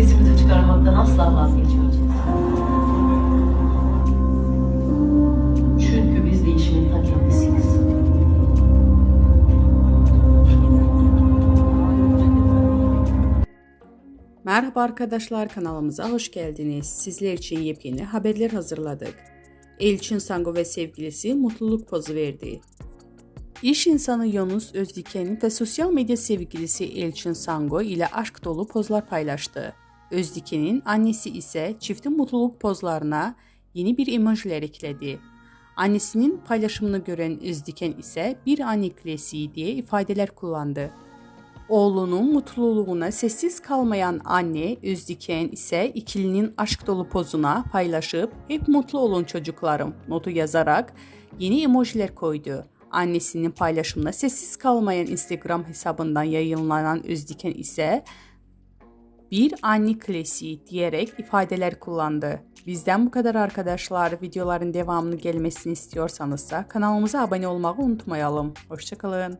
Sesimizi çıkarmaktan asla vazgeçmiyoruz. Çünkü biz değişimin ta kendisiyiz. Merhaba arkadaşlar kanalımıza hoş geldiniz. Sizler için yepyeni haberler hazırladık. Elçin Sango ve sevgilisi mutluluk pozu verdi. İş insanı Yunus Özdiken ve sosyal medya sevgilisi Elçin Sango ile aşk dolu pozlar paylaştı. Özdiken'in annesi ise çiftin mutluluk pozlarına yeni bir emojiler ekledi. Annesinin paylaşımını gören Özdiken ise bir anne klasiği diye ifadeler kullandı. Oğlunun mutluluğuna sessiz kalmayan anne Özdiken ise ikilinin aşk dolu pozuna paylaşıp hep mutlu olun çocuklarım notu yazarak yeni emojiler koydu. Annesinin paylaşımına sessiz kalmayan Instagram hesabından yayınlanan Özdiken ise bir anne klasiği diyerek ifadeler kullandı. Bizden bu kadar arkadaşlar. Videoların devamını gelmesini istiyorsanız da kanalımıza abone olmayı unutmayalım. Hoşçakalın.